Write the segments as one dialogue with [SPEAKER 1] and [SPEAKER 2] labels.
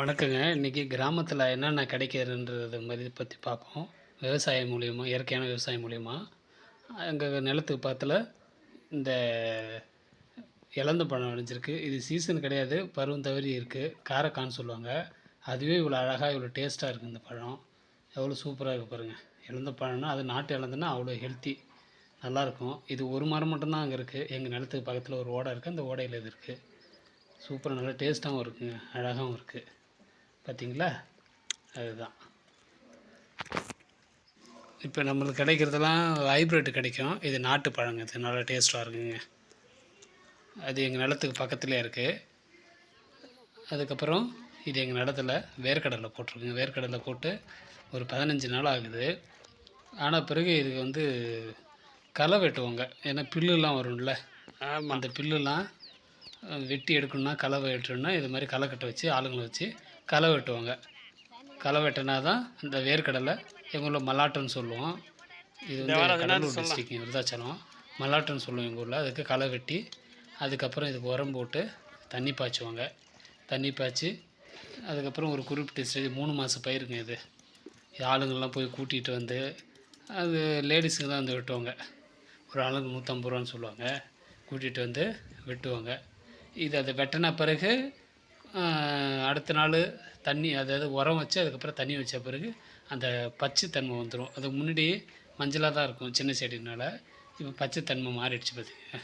[SPEAKER 1] வணக்கங்க. இன்றைக்கி கிராமத்தில் என்னென்ன கிடைக்கிறதுன்றது மாதிரி பற்றி பார்ப்போம். விவசாயம் மூலியமா இயற்கையான விவசாயம் மூலயமா. எங்கள் நிலத்துக்கு பக்கத்தில் இந்த இழந்த பழம் விளைஞ்சிருக்கு. இது சீசன் கிடையாது பருவம் தவறி இருக்குது காரக்கான்னு சொல்லுவாங்க. அதுவே இவ்வளோ அழகாக இவ்வளோ டேஸ்ட்டாக இருக்குது இந்த பழம். எவ்வளோ சூப்பராக இருக்குது பாருங்கள் இழந்த பழம்னா அது நாட்டு இலந்தனா அவ்வளோ ஹெல்த்தி நல்லாயிருக்கும் இது ஒரு மரம் மட்டும்தான் அங்கே இருக்குது எங்கள் நிலத்துக்கு பக்கத்தில் ஒரு ஓடை இருக்குது அந்த ஓடையில் இது இருக்குது சூப்பராக நல்லா டேஸ்ட்டாகவும் இருக்குங்க. அழகாகவும் இருக்குது பார்த்தீங்களா அதுதான். இப்போ நம்மளுக்கு கிடைக்கிறதெல்லாம் ஹைப்ரிட் கிடைக்கும். இது நாட்டு பழங்க இது நல்லா டேஸ்ட்டாக இருக்குங்க. அது எங்கள் நிலத்துக்கு பக்கத்துலேயே இருக்குது அதுக்கப்புறம் இது எங்கள் நிலத்துல வேர்க்கடலை போட்டிருக்குங்க. வேர்க்கடலை போட்டு ஒரு பதினஞ்சு நாள் ஆகுது. ஆனால் பிறகு இதுக்கு வந்து களை வெட்டுவாங்க. ஏன்னா பில்லுலாம் வரும்ல. அந்த பில்லுலாம் வெட்டி எடுக்கணும்னா களை வெட்டணும்னா இது மாதிரி களை கட்ட வச்சு ஆளுங்களை வச்சு களை வெட்டுவாங்க. களை வெட்டினா தான் இந்த வேர்க்கடலை எங்கள் ஊரில் மல்லாட்டன்னு சொல்லுவோம். இது வந்து கடலூர் டிஸ்ட்ரிக்ட் விருதாச்சலம். மல்லாட்டன்னு சொல்லுவோம் எங்கள் ஊரில். அதுக்கு களை வெட்டி அதுக்கப்புறம் இதுக்கு உரம் போட்டு தண்ணி பாய்ச்சுவாங்க. தண்ணி பாய்ச்சி அதுக்கப்புறம் ஒரு குறிப்பிட்ட ஸ்டேஜ் மூணு மாதம் பயிருங்க இது. ஆளுங்கள்லாம் போய் கூட்டிகிட்டு வந்து அது லேடிஸுக்கு தான் வந்து வெட்டுவாங்க. ஒரு ஆளுக்கு நூற்றம்பது ரூபான்னு சொல்லுவாங்க. கூட்டிகிட்டு வந்து வெட்டுவாங்க. இது அதை வெட்டின பிறகு அடுத்த நாள் தண்ணி அதாவது உரம் வச்சு அதுக்கப்புறம் தண்ணி வச்ச பிறகு அந்த பச்சை தன்மை வந்துடும் அதுக்கு முன்னாடி மஞ்சளாக தான் இருக்கும் சின்ன செடினால. இப்போ பச்சை தன்மை மாறிடுச்சு பார்த்திங்க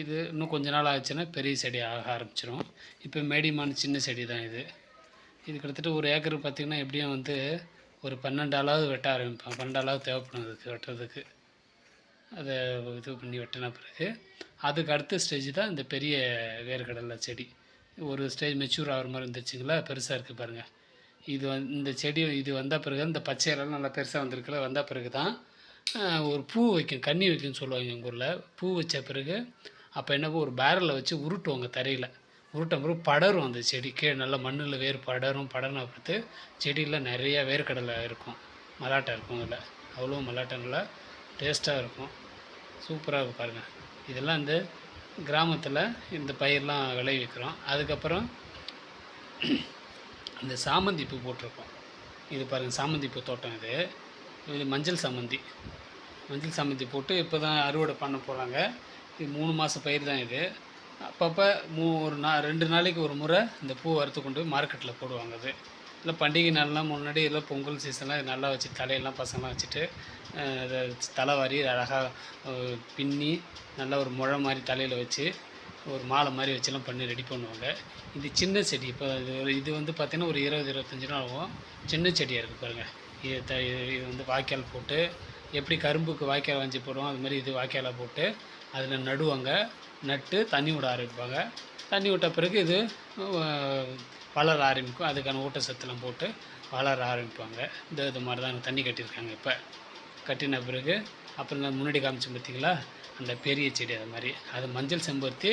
[SPEAKER 1] இது இன்னும் கொஞ்ச நாள் ஆச்சுன்னா பெரிய செடி ஆக ஆரம்பிச்சிடும் இப்போ மேடியமான சின்ன செடி தான் இது. இது கிட்டத்தட்ட ஒரு ஏக்கர் பார்த்திங்கன்னா எப்படியும் வந்து ஒரு பன்னெண்டு ஆளாவது வெட்ட ஆரம்பிப்பேன் பன்னெண்டு அளவு தேவைப்படும் அதுக்கு வெட்டுறதுக்கு. அதை இது பண்ணி வெட்டின பிறகு அதுக்கு அடுத்த ஸ்டேஜ் தான் இந்த பெரிய வேர்க்கடலை செடி. ஒரு ஸ்டேஜ் மெச்சூர் ஆகிற மாதிரி இருந்துச்சுங்களா? பெருசாக இருக்குது பாருங்கள் இது வந் இந்த செடி இது வந்த பிறகு இந்த பச்சையெல்லாம் நல்லா பெருசாக வந்திருக்குல்ல வந்த பிறகு தான் ஒரு பூ வைக்கும் கன்னி வைக்கும்னு சொல்லுவாங்க எங்கள் ஊரில். பூ வச்ச பிறகு அப்போ என்னவோ ஒரு பேரலில் வச்சு உருட்டுவாங்க தரையில். உருட்டும் பிறகு படரும் அந்த செடி. கீழே நல்லா மண்ணில் வேர் படரும் படர்ன பொறுத்து செடியில் நிறையா வேர்க்கடலை இருக்கும். மலாட்டை இருக்கும் அதில். அவ்வளோ மலாட்டை நல்லா டேஸ்ட்டாக இருக்கும். சூப்பராக இருக்கும் பாருங்கள் இதெல்லாம் இந்த கிராமத்தில் இந்த பயிரெலாம் விளைவிக்கிறோம் அதுக்கப்புறம் இந்த சாமந்தி பூ போட்டிருக்கோம். இது பாருங்கள் சாமந்தி பூ தோட்டம் இது. இது மஞ்சள் சாமந்தி. மஞ்சள் சாமந்தி போட்டு இப்போ தான் அறுவடை பண்ண போகிறாங்க இது மூணு மாதம் பயிர் தான் இது. அப்பப்போ மூ ஒரு நா ரெண்டு நாளைக்கு ஒரு முறை இந்த பூ அறுத்து கொண்டு போய் மார்க்கெட்டில் போடுவாங்க அது. இல்லை பண்டிகை நாள்லாம் முன்னாடி எல்லாம் பொங்கல் சீசன்லாம் நல்லா வச்சு தலையெல்லாம் பசங்களாம் வச்சுட்டு தலைவாரி அழகாக பின்னி நல்லா ஒரு முழை மாதிரி தலையில் வச்சு ஒரு மாலை மாதிரி வச்செல்லாம் பண்ணி ரெடி பண்ணுவாங்க. இது சின்ன செடி இப்போ இது இது வந்து பார்த்திங்கன்னா ஒரு இருபது இருபத்தஞ்சி நாள் ஆகும். சின்ன செடியாக இருக்குது பாருங்கள் இது த இது இது வந்து வாய்க்கால் போட்டு எப்படி கரும்புக்கு வாய்க்கால் வாஞ்சி போடுவோம் அது மாதிரி இது வாய்க்காலாக போட்டு அதில் நடுவாங்க. நட்டு தண்ணி விட ஆரம்பிப்பாங்க. தண்ணி விட்ட பிறகு இது வளர ஆரம்பிக்கும். அதுக்கான ஊட்டச்சத்துலாம் போட்டு வளர ஆரம்பிப்பாங்க. இந்த இது மாதிரி தான் தண்ணி கட்டியிருக்காங்க இப்போ. கட்டின பிறகு அப்புறம் நான் முன்னாடி காமிச்சேன் பார்த்தீங்களா? அந்த பெரிய செடி அது மாதிரி. அது மஞ்சள் செம்பருத்தி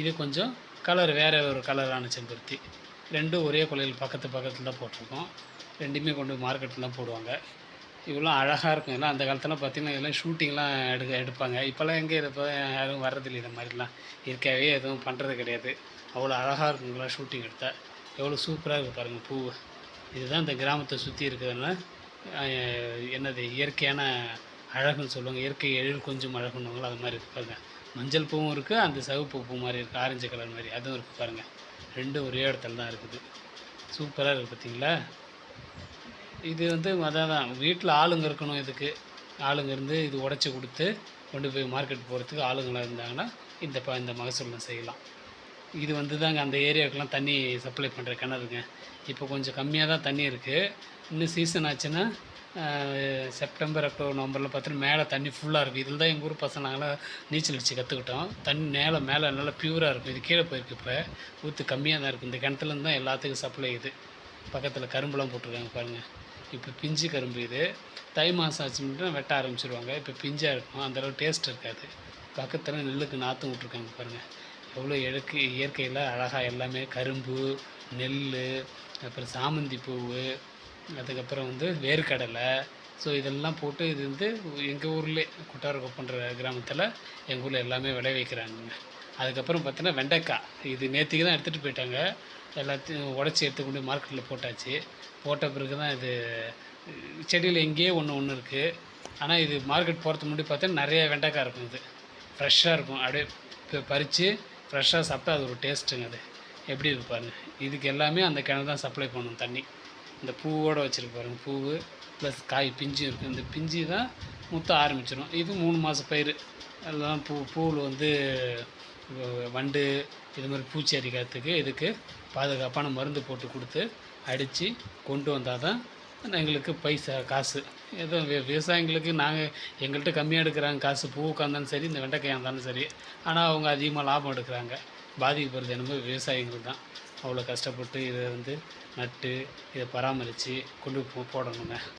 [SPEAKER 1] இது கொஞ்சம் கலர் வேறு ஒரு கலரான செம்பருத்தி. ரெண்டும் ஒரே கொலையில் பக்கத்து பக்கத்தில் தான் போட்டிருக்கோம். ரெண்டுமே கொண்டு மார்க்கெட்டில் தான் போடுவாங்க. இவ்வளோ அழகாக இருக்கும். ஏன்னா அந்த காலத்தில் பார்த்தீங்கன்னா இதெல்லாம் ஷூட்டிங்லாம் எடுக்க எடுப்பாங்க. இப்போல்லாம் எங்கே இருப்போ யாரும் வர்றதில்லை இந்த மாதிரிலாம். இயற்கையாகவே எதுவும் பண்ணுறது கிடையாது. அவ்வளோ அழகாக இருக்குங்களா ஷூட்டிங் எடுத்தால் எவ்வளோ சூப்பராக இருக்குது பாருங்கள் பூ இதுதான் இந்த கிராமத்தை சுற்றி இருக்கிறதுனால என்னது இயற்கையான அழகுன்னு சொல்லுவாங்க. இயற்கை எழில் கொஞ்சம் அழகுன்னுவாங்களோ அது மாதிரி இருக்குது பாருங்கள் மஞ்சள் பூவும் இருக்குது அந்த சிவப்பு பூ மாதிரி இருக்குது ஆரஞ்சு கலர் மாதிரி. அதுவும் இருக்குது பாருங்கள் ரெண்டும் ஒரே இடத்துல தான் இருக்குது சூப்பராக இருக்குது பார்த்தீங்களா இது வந்து அதான் தான் வீட்டில் ஆளுங்க இருக்கணும் இதுக்கு. ஆளுங்க இருந்து இது உடச்சி கொடுத்து கொண்டு போய் மார்க்கெட் போகிறதுக்கு ஆளுங்களாக இருந்தாங்கன்னா இந்த ப இந்த மகசூல் செய்யலாம். இது வந்து தாங்க அந்த ஏரியாவுக்கெலாம் தண்ணி சப்ளை பண்ணுற கிணறுங்க. இப்போ கொஞ்சம் கம்மியாக தான் தண்ணி இருக்குது இன்னும் சீசன் ஆச்சுன்னா செப்டம்பர் அக்டோபர் நவம்பரில் பார்த்தீங்கன்னா மேலே தண்ணி ஃபுல்லாக இருக்குது இதில் தான் எங்கள் ஊர் பசங்க நாங்களாம் நீச்சல் அடித்து கற்றுக்கிட்டோம் தண்ணி மேலே மேலே நல்லா பியூராக இருக்கும். இது கீழே போயிருக்கு இப்போ. ஊற்று கம்மியாக தான் இருக்குது இந்த கிணத்துலேருந்து தான் எல்லாத்துக்கும் சப்ளை இது. பக்கத்தில் கரும்புலாம் போட்டிருக்காங்க பாருங்கள் இப்போ பிஞ்சு கரும்பு இது. தை மாதம் ஆச்சுன்னா வெட்ட ஆரம்பிச்சிருவாங்க. இப்போ பிஞ்சாக இருக்கும். அந்தளவு டேஸ்ட் இருக்காது. பக்கத்தில் நெல்லுக்கு நாற்றும் விட்ருக்காங்க பாருங்கள் எவ்வளோ இயற்கை இயற்கையில் அழகாக எல்லாமே கரும்பு நெல் அப்புறம் சாமந்தி பூ அதுக்கப்புறம் வந்து வேர்க்கடலை ஸோ இதெல்லாம் போட்டு இது வந்து எங்கள் ஊர்லேயே குட்டாரக்குப்பன்ற கிராமத்தில் எங்கள் ஊரில் எல்லாமே விளைவிக்கிறாங்க அதுக்கப்புறம் பார்த்தீங்கன்னா வெண்டைக்காய் இது நேற்றுக்கு தான் எடுத்துகிட்டு போயிட்டாங்க. எல்லாத்தையும் உடச்சி எடுத்து கொண்டு மார்க்கெட்டில் போட்டாச்சு. போட்ட பிறகு தான் இது செடியில் எங்கேயே ஒன்று ஒன்று இருக்குது ஆனால் இது மார்க்கெட் போகிறதுக்கு முன்னாடி பார்த்தா நிறைய வெண்டைக்காய் இருக்கும் இது. ஃப்ரெஷ்ஷாக இருக்கும். அப்படியே பறித்து ஃப்ரெஷ்ஷாக சாப்பிட்டா அது ஒரு டேஸ்ட்டுங்க அது. எப்படி இருப்பாருங்க இதுக்கு எல்லாமே அந்த கிணறு தான் சப்ளை பண்ணணும் தண்ணி. இந்த பூவோடு வச்சுருக்கு பாருங்கள் பூவு ப்ளஸ் காய் பிஞ்சு இருக்குது இந்த பிஞ்சு தான் முத்த ஆரம்பிச்சிடும் இது மூணு மாதம் பயிர் எல்லாம் பூ பூவில் வந்து வண்டு இது மாதிரி பூச்சி அரிக்கிறதுக்கு இதுக்கு பாதுகாப்பான மருந்து போட்டு கொடுத்து அடித்து கொண்டு வந்தால் தான் எங்களுக்கு பைசா காசு. ஏதோ வி விவசாயிங்களுக்கு நாங்கள் எங்கள்கிட்ட கம்மியாக எடுக்கிறாங்க. காசு பூவுக்காக இருந்தாலும் சரி இந்த வெண்டைக்காயாக இருந்தாலும் சரி. ஆனால் அவங்க அதிகமாக லாபம் எடுக்கிறாங்க. பாதிக்கப்படுறது என்னமோ விவசாயிகள் தான். அவ்வளோ கஷ்டப்பட்டு இதை வந்து நட்டு இதை பராமரித்து கொண்டு போ போடணுங்க.